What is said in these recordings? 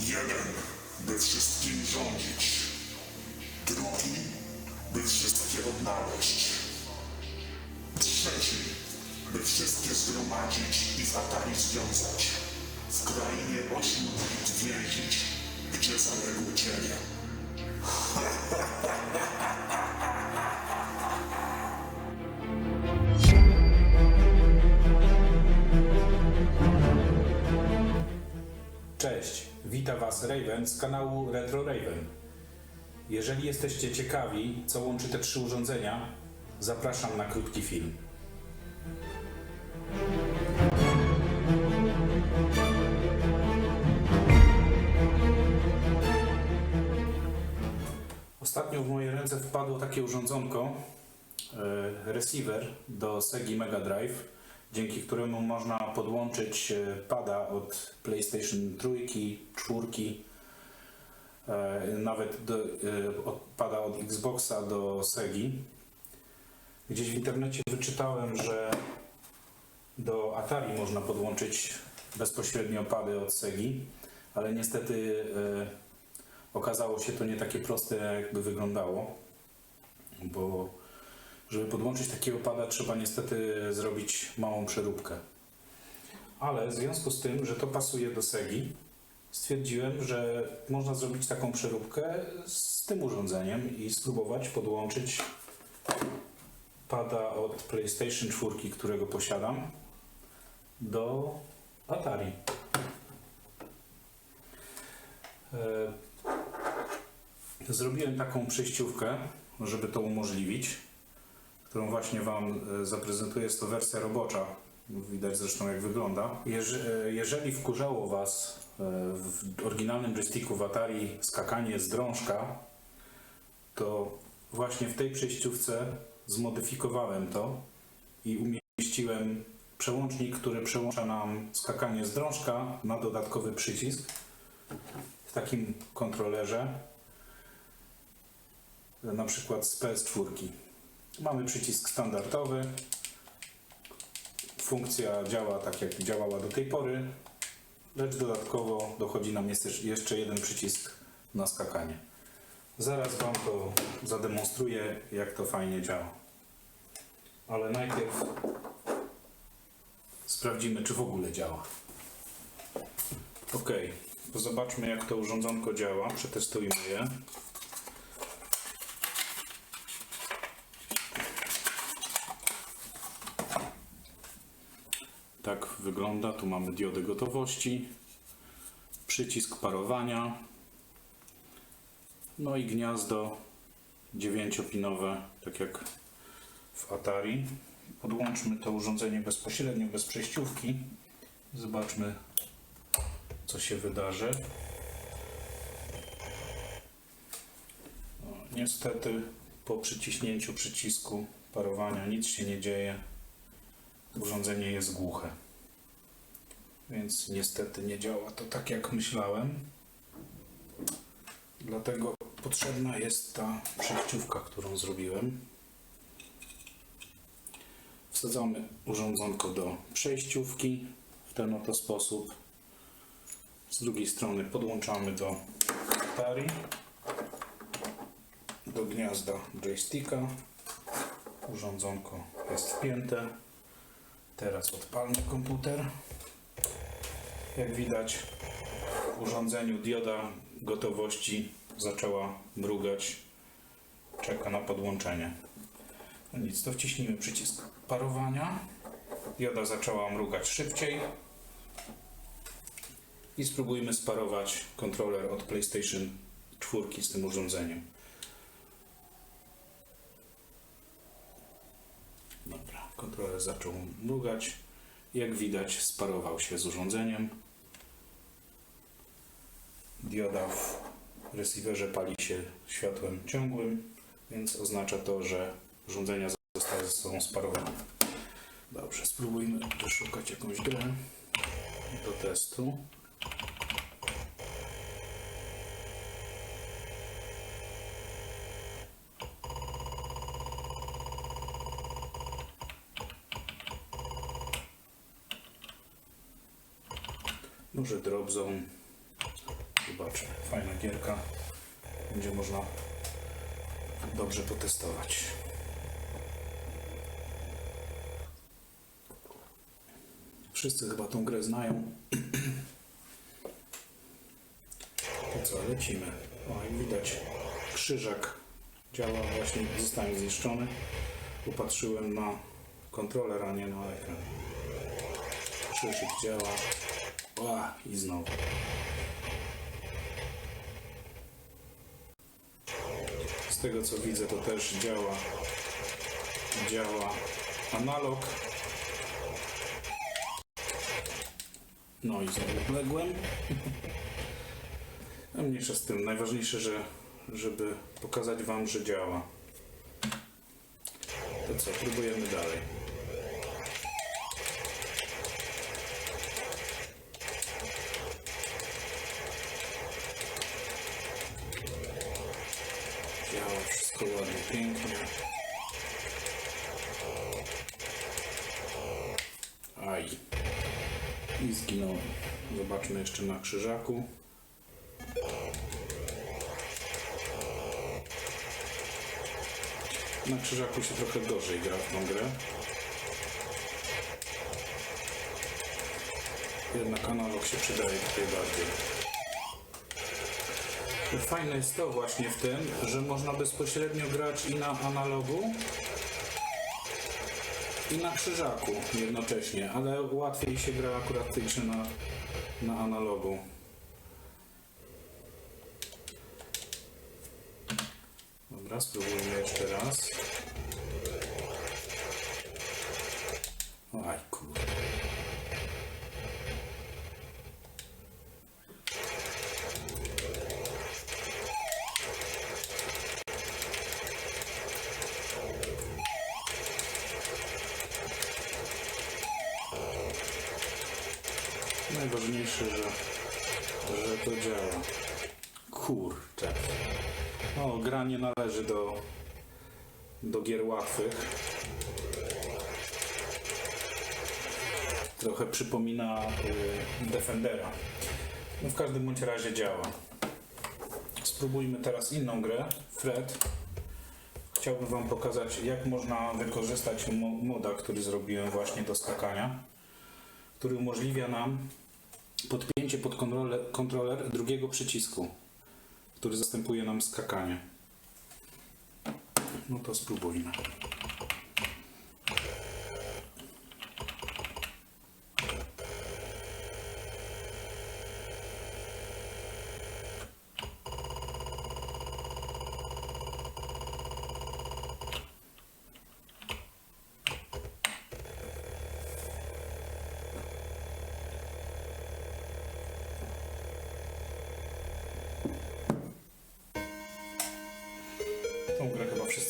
Jeden, by wszystkimi rządzić. Drugi, by wszystkie odnaleźć. Trzeci, by wszystkie zgromadzić i w Atari związać. W krainie ośmiu więzić, gdzie zaległy cienie. Cześć, wita Was Raven z kanału Retro Raven. Jeżeli jesteście ciekawi, co łączy te trzy urządzenia, zapraszam na krótki film. Ostatnio w moje ręce wpadło takie urządzonko, e, receiver do Segi Mega Drive, dzięki któremu można podłączyć e, pada od PlayStation 3, 4, e, nawet do, e, od, pada od Xboxa do Segi. Gdzieś w internecie wyczytałem, że do Atari można podłączyć bezpośrednio pady od Segi, ale niestety okazało się to nie takie proste, jakby wyglądało, bo żeby podłączyć takiego pada, trzeba niestety zrobić małą przeróbkę. Ale w związku z tym, że to pasuje do Segi, stwierdziłem, że można zrobić taką przeróbkę z tym urządzeniem i spróbować podłączyć pada od PlayStation 4, którego posiadam, do Atari. E, Zrobiłem taką przejściówkę, żeby to umożliwić którą właśnie Wam e, zaprezentuję. Jest to wersja robocza. Widać zresztą jak wygląda. Jeż- Jeżeli wkurzało Was e, w oryginalnym joysticku w Atari skakanie z drążka, to właśnie w tej przejściówce zmodyfikowałem to i umieściłem przełącznik, który przełącza nam skakanie z drążka na dodatkowy przycisk w takim kontrolerze, na przykład z PS4. Mamy przycisk standardowy. Funkcja działa tak jak działała do tej pory, lecz dodatkowo dochodzi nam jeszcze- jeden przycisk na skakanie. Zaraz Wam to zademonstruję, jak to fajnie działa. Ale najpierw sprawdzimy, czy w ogóle działa. Ok, zobaczmy, jak to urządzonko działa. Przetestujmy je. Tak wygląda. Tu mamy diodę gotowości, przycisk parowania, no i gniazdo dziewięciopinowe, tak jak w Atari. Podłączmy to urządzenie bezpośrednio, bez przejściówki. Zobaczmy, co się wydarzy. No, niestety, po przyciśnięciu przycisku parowania nic się nie dzieje urządzenie jest głuche. Więc niestety nie działa to tak jak myślałem. Dlatego potrzebna jest ta przejściówka, którą zrobiłem. Wsadzamy urządzonko do przejściówki w ten oto sposób. Z drugiej strony podłączamy do Atari, do gniazda joysticka. Urządzonko jest wpięte. Teraz odpalmy komputer. Jak widać w urządzeniu dioda gotowości zaczęła mrugać. Czeka na podłączenie. No nic, to wciśnijmy przycisk parowania. Dioda zaczęła mrugać szybciej. I spróbujmy sparować kontroler od PlayStation 4 z tym urządzeniem. Dobra, kontroler zaczął mrugać. Jak widać, sparował się z urządzeniem. Dioda w receiverze pali się światłem ciągłym, więc oznacza to, że urządzenia zostały ze sobą sparowane. Dobrze, spróbujmy wyszukać jakąś grę do testu. Może Drop Zone. Zobaczmy, fajna gierka. Będzie można dobrze potestować. Wszyscy chyba tą grę znają. To co, lecimy. O, jak widać, krzyżak działa, właśnie zostanie zniszczony. Popatrzyłem na kontroler, a nie na ekran. Krzyżyk działa. O, i znowu. Z tego co widzę, to też działa. Działa analog. No i znowu wległem. A mniejsza z tym. Najważniejsze, że, żeby pokazać Wam, że działa. To co, próbujemy dalej. I zginąłem. Zobaczmy jeszcze na krzyżaku. Na krzyżaku się trochę gorzej gra w tą grę. Jednak analog się przydaje tutaj bardziej. Fajne jest to właśnie w tym, że można bezpośrednio grać i na analogu, i na krzyżaku jednocześnie, ale łatwiej się gra akurat tyczy na, na analogu. Dobra, spróbujmy jeszcze raz. Najważniejsze, że, że to działa. Kurczę. O, gra nie należy do, do gier łatwych. Trochę przypomina y, Defendera. No w każdym bądź razie działa. Spróbujmy teraz inną grę, Fred. Chciałbym Wam pokazać, jak można wykorzystać mo- moda, który zrobiłem właśnie do skakania, który umożliwia nam podpięcie pod kontroler, kontroler drugiego przycisku który zastępuje nam skakanie. No to spróbujmy.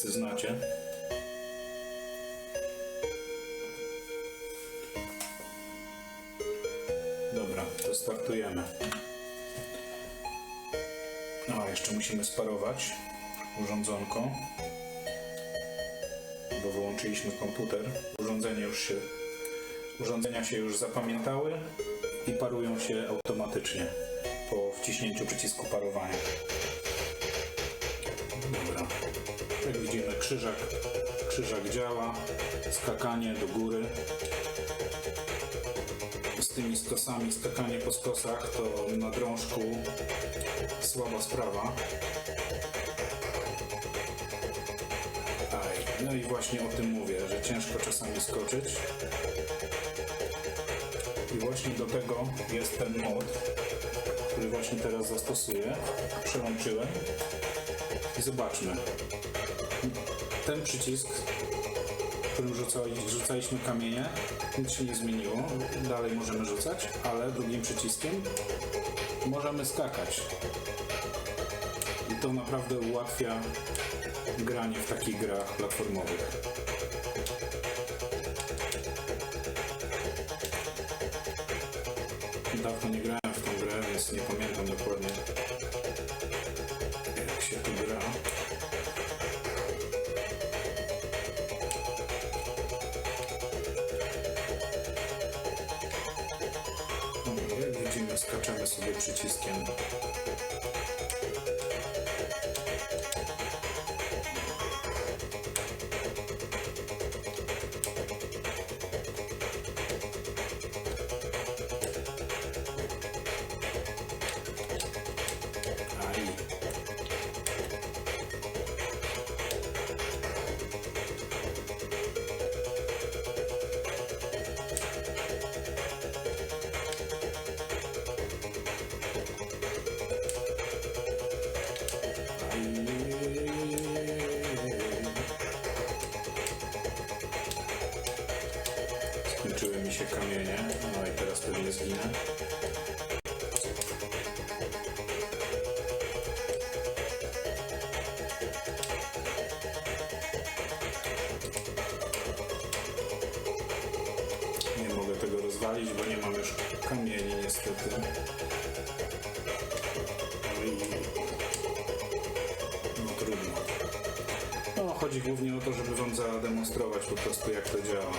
Wszyscy znacie. Dobra, to startujemy. No, jeszcze musimy sparować urządzonko, bo wyłączyliśmy komputer. Urządzenie już się, urządzenia się już zapamiętały i parują się automatycznie po wciśnięciu przycisku parowania. Dobra. Jak widzimy krzyżak, krzyżak działa, skakanie do góry. Z tymi skosami, skakanie po skosach to na drążku słaba sprawa. No i właśnie o tym mówię, że ciężko czasami skoczyć. I właśnie do tego jest ten mod, który właśnie teraz zastosuję. Przełączyłem. I zobaczmy. Ten przycisk, którym rzucali, rzucaliśmy kamienie, nic się nie zmieniło. Dalej możemy rzucać, ale drugim przyciskiem możemy skakać. I to naprawdę ułatwia granie w takich grach platformowych. Dawno nie grałem widzimy Przeskaczemy sobie przyciskiem. Się kamienie, no i teraz pewnie zginę. Nie mogę tego rozwalić, bo nie mam już kamieni niestety. Oj. No trudno. No, chodzi głównie o to, żeby Wam zademonstrować po prostu jak to działa.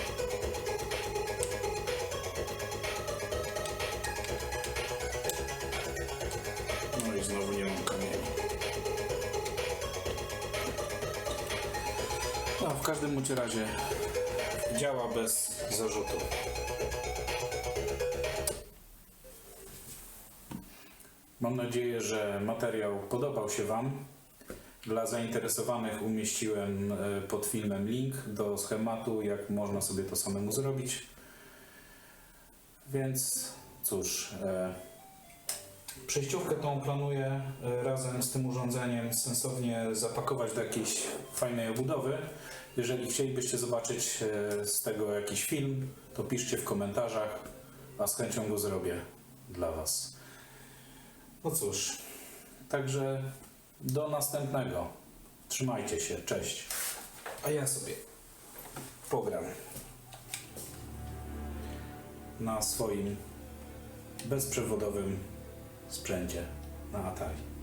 W każdym razie działa bez zarzutu. Mam nadzieję, że materiał podobał się Wam. Dla zainteresowanych umieściłem e, pod filmem link do schematu, jak można sobie to samemu zrobić. Więc cóż, e, przejściówkę tą planuję e, razem z tym urządzeniem sensownie zapakować do jakiejś fajnej obudowy. Jeżeli chcielibyście zobaczyć e, z tego jakiś film, to piszcie w komentarzach, a z chęcią go zrobię dla Was. No cóż, także do następnego. Trzymajcie się, cześć. A ja sobie pogram na swoim bezprzewodowym sprzęcie na Atari.